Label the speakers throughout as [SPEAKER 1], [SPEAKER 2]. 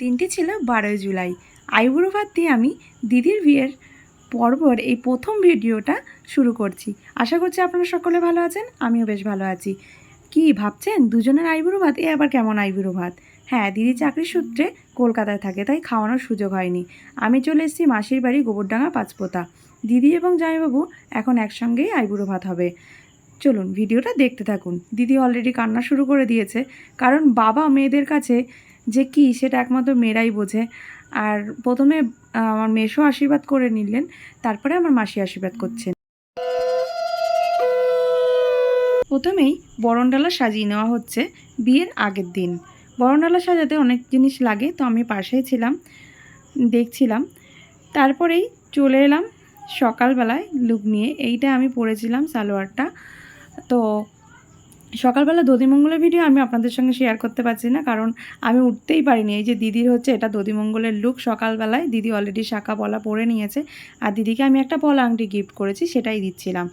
[SPEAKER 1] দিনটি ছিল বারোই জুলাই। আইবুড়ো ভাত দিয়ে আমি দিদির বিয়ের পরপর এই প্রথম ভিডিওটা শুরু করছি। আশা করছি আপনারা সকলে ভালো আছেন, আমিও বেশ ভালো আছি। কি ভাবছেন? দুজনের আইবুড়ো ভাত এ আবার কেমন আইবুড়ো ভাত হ্যাঁ দিদি চাকরির সূত্রে কলকাতায় থাকে, তাই খাওয়ানোর সুযোগ হয়নি। আমি চলে এসেছি মাসির বাড়ি গোবরডাঙ্গা পাঁচপোতা। দিদি এবং জামাইবাবু এখন একসঙ্গেই আইবুড়ো ভাত হবে। চলুন, ভিডিওটা দেখতে থাকুন। দিদি অলরেডি কান্না শুরু করে দিয়েছে, কারণ বাবা মেয়েদের কাছে যে কি, সেটা একমাত্র মেয়েরাই বোঝে। আর প্রথমে আমার মেশো আশীর্বাদ করে নিলেন, তারপরে আমার মাসি আশীর্বাদ করছেন। প্রথমেই বরণডালা সাজিয়ে নেওয়া হচ্ছে বিয়ের আগের দিন। বরণডালা সাজাতে অনেক জিনিস লাগে, তো আমি পাশেই ছিলাম, দেখছিলাম। তারপরেই চলে এলাম সকালবেলায় লুক নিয়ে। এইটা আমি পরেছিলাম সালোয়ারটা। তো সকালবেলা দধিমঙ্গলের ভিডিও আমি আপনাদের সঙ্গে শেয়ার করতে পারছি না, কারণ আমি উঠতেই পারিনি। এই যে দিদির হচ্ছে, এটা দধিমঙ্গলের লুক সকালবেলায়। দিদি অলরেডি শাখা পলা পরে নিয়েছে। আর দিদিকে আমি একটা পলা আংটি গিফট করেছি, সেটাই দিচ্ছিলাম।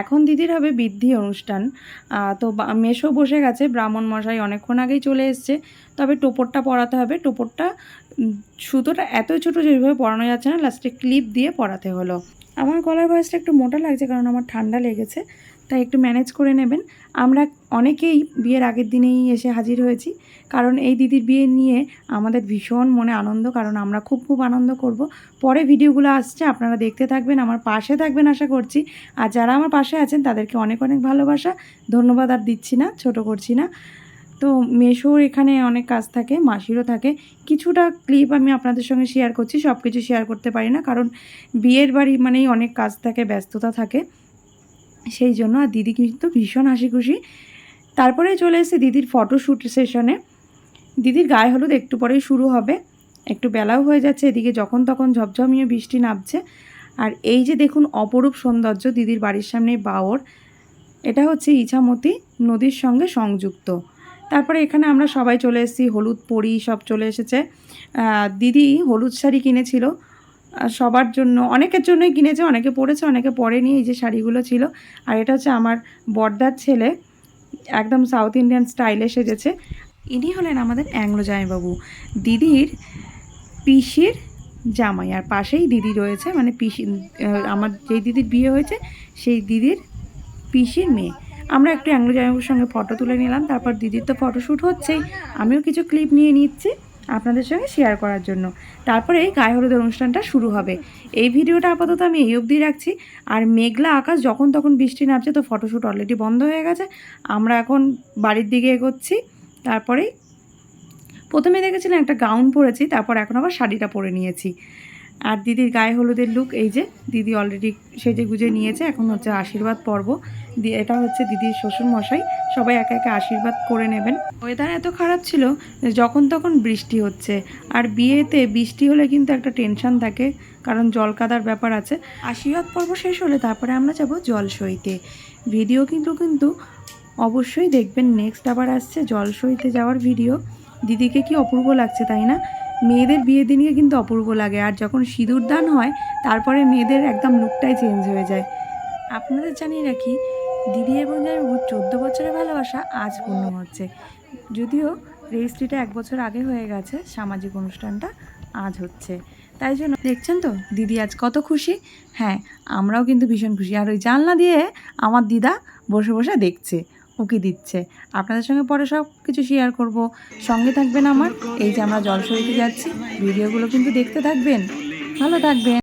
[SPEAKER 1] এখন দিদির হবে বৃদ্ধি অনুষ্ঠান। তো মেসো বসে গেছে, ব্রাহ্মণ মশাই অনেকক্ষণ আগেই চলে এসছে। তবে টোপরটা পরাতে হবে। টোপরটা সুতোটা এতই ছোটো যেভাবে পরানো যাচ্ছে না লাস্টে ক্লিপ দিয়ে পরাতে হলো। আমার গলার ভয়েসটা একটু মোটা লাগছে, কারণ আমার ঠান্ডা লেগেছে। তাই একটু ম্যানেজ করে নেবেন। আমরা অনেকেই বিয়ের আগের দিনেই এসে হাজির হয়েছি। কারণ এই দিদির বিয়ে নিয়ে আমাদের ভীষণ মনে আনন্দ, কারণ আমরা খুব খুব আনন্দ করব। পরে ভিডিওগুলো আসছে, আপনারা দেখতে থাকবেন, আমার পাশে থাকবেন আশা করছি। আর যারা আমার পাশে আছেন, তাদেরকে অনেক অনেক ভালোবাসা। ধন্যবাদ আর দিচ্ছি না, ছোট করছি না। তো মেশোর এখানে অনেক কাজ থাকে, মাসিরও থাকে। কিছুটা ক্লিপ আমি আপনাদের সঙ্গে শেয়ার করছি সব কিছু শেয়ার করতে পারি না। কারণ বিয়ের বাড়ি মানেই অনেক কাজ থাকে, ব্যস্ততা থাকে। সেই জন্য আর দিদি কিন্তু ভীষণ হাসি খুশি। তারপরে চলে এসে দিদির ফটোশ্যুট সেশনে দিদির গায়ে হলুদ একটু পরেই শুরু হবে। একটু বেলাও হয়ে যাচ্ছে, এদিকে যখন তখন ঝপঝমিয়ে বৃষ্টি নামছে। আর এই যে দেখুন অপরূপ সৌন্দর্য দিদির বাড়ির সামনে বাওর, এটা হচ্ছে ইছামতি নদীর সঙ্গে সংযুক্ত। তারপরে এখানে আমরা সবাই চলে এসেছি, হলুদ পরি সব চলে এসেছে। দিদি হলুদ শাড়ি কিনেছিল সবার জন্য, অনেকের জন্যই কিনেছে, অনেকে পরেছে, অনেকে পরেনি, এই যে শাড়িগুলো ছিল। আর এটা হচ্ছে আমার বর্দার ছেলে, একদম সাউথ ইন্ডিয়ান স্টাইলে সেজেছে। ইনি হলেন আমাদের অ্যাংলো জামাইবাবু। দিদির পিসির জামাই, আর পাশেই দিদি রয়েছে মানে পিসি আমার যেই দিদির বিয়ে হয়েছে, সেই দিদির পিসির মেয়ে। আমরা একটু অ্যাংলো জামাইবাবুর সঙ্গে ফটো তুলে নিলাম, তারপর দিদির তো ফটোশ্যুট হচ্ছেই। আমিও কিছু ক্লিপ নিয়ে নিচ্ছি। আপনাদের সঙ্গে শেয়ার করার জন্য। তারপরে গায়ে হলুদের অনুষ্ঠানটা শুরু হবে। এই ভিডিওটা আপাতত আমি এই অবধি রাখছি। আর মেঘলা আকাশ যখন তখন বৃষ্টি নামছে তো ফটোশ্যুট অলরেডি বন্ধ হয়ে গেছে। আমরা এখন বাড়ির দিকে এগোচ্ছি। তারপরেই প্রথমে দেখেছিলাম একটা গাউন পরেছি, তারপর এখন আবার শাড়িটা পরে নিয়েছি। আর দিদির গায়ে হলুদের লুক এই যে দিদি অলরেডি সেজে গুজে নিয়েছে, এখন হচ্ছে আশীর্বাদ পর্ব। দি- এটা হচ্ছে দিদির শ্বশুর মশাই সবাই একে একে আশীর্বাদ করে নেবেন। ওয়েদার এত খারাপ ছিল, যখন তখন বৃষ্টি হচ্ছে, আর বিয়েতে বৃষ্টি হলে কিন্তু একটা টেনশন থাকে, কারণ জল কাদার ব্যাপার আছে। আশীর্বাদ পর্ব শেষ হলে তারপরে আমরা যাব জল সইতে ভিডিও কিন্তু কিন্তু অবশ্যই দেখবেন নেক্সট আবার আসছে জল সইতে যাওয়ার ভিডিও দিদিকে কি অপূর্ব লাগছে, তাই না? মেয়েদের বিয়ে দিনকে কিন্তু অপূর্ব লাগে। আর যখন সিঁদুর দান হয়, তারপরে মেয়েদের একদম লুকটাই চেঞ্জ হয়ে যায়। আপনাদের জানিয়ে রাখি, দিদি এবং জামাইবাবু চোদ্দ বছরের ভালোবাসা আজ পূর্ণ হচ্ছে। যদিও রেজিস্ট্রিটা এক বছর আগে হয়ে গেছে, সামাজিক অনুষ্ঠানটা আজ হচ্ছে। তাই জন্য দেখছেন তো, দিদি আজ কত খুশি? হ্যাঁ আমরাও কিন্তু ভীষণ খুশি। আর ওই জানলা দিয়ে আমার দিদা বসে বসে দেখছে। উকি দিচ্ছে। আপনাদের সঙ্গে পরে সব কিছু শেয়ার করব। সঙ্গে থাকবেন আমার, এই যে আমরা জল সরিতে যাচ্ছি, ভিডিওগুলো কিন্তু দেখতে থাকবেন। ভালো থাকবেন।